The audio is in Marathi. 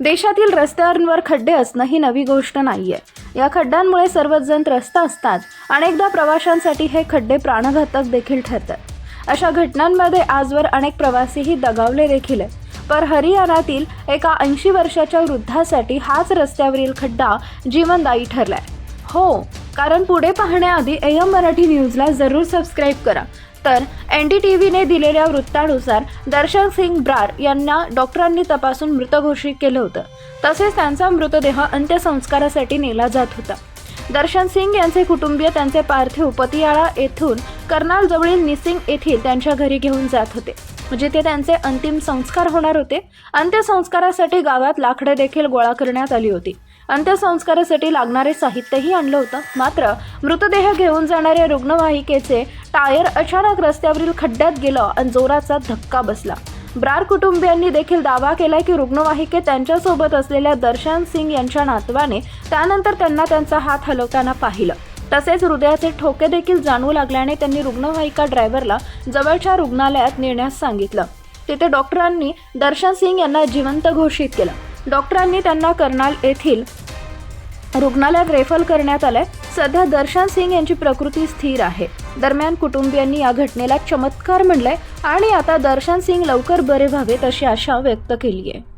देशातील रस्त्यांवर खड्डे असणं ही नवी गोष्ट नाहीये. या खड्ड्यांमुळे सर्वच जण त्रस्त असतात. अनेकदा प्रवाशांसाठी हे खड्डे प्राणघातक देखील ठरतात. अशा घटनांमध्ये आजवर अनेक प्रवासीही दगावले देखील आहेत. पर हरियाणातील एका ऐंशी वर्षाच्या वृद्धासाठी हाच रस्त्यावरील खड्डा जीवनदायी ठरलाय. हो कारण पुढे पाहण्याआधी एम मराठी न्यूजला जरूर सबस्क्राईब करा. तर एन डी टी व्हीने दिलेल्या वृत्तानुसार दर्शन सिंग ब्रार यांना डॉक्टरांनी तपासून मृत घोषित केलं होतं. तसेच त्यांचा मृतदेह अंत्यसंस्कारासाठी नेला जात होता. दर्शन सिंग यांचे कुटुंबीय त्यांचे पार्थिव पतियाळा येथून कर्नालजवळील निसिंग येथील त्यांच्या घरी घेऊन जात होते. म्हणजे जिथे त्यांचे अंतिम संस्कार होणार होते. अंत्यसंस्कारासाठी गावात लाकडे देखील गोळा करण्यात आली होती. अंत्यसंस्कारासाठी लागणारे साहित्यही आणलं होतं. मात्र मृतदेह घेऊन जाणाऱ्या रुग्णवाहिकेचे टायर अचानक रस्त्यावरील खड्ड्यात गेलं आणि जोराचा धक्का बसला. ब्रार कुटुंबियांनी देखील दावा केला की रुग्णवाहिकेत त्यांच्यासोबत असलेल्या दर्शन सिंग यांच्या नातवाने त्यानंतर त्यांना त्यांचा हात हलवताना पाहिलं. तसेच हृदयाचे ठोके देखील जाणवू लागल्याने त्यांनी रुग्णवाहिका ड्रायव्हरला जवळच्या रुग्णालयात नेण्यास सांगितलं. तिथे डॉक्टरांनी दर्शन सिंग यांना जिवंत घोषित केलं. डॉक्टरांनी त्यांना कर्नाल येथील रुग्णालयात रेफर करण्यात आलंय. सध्या दर्शन सिंग यांची प्रकृती स्थिर आहे. दरम्यान कुटुंबियांनी या घटनेला चमत्कार म्हणलंय आणि आता दर्शन सिंग लवकर बरे व्हावेत अशी आशा व्यक्त केली आहे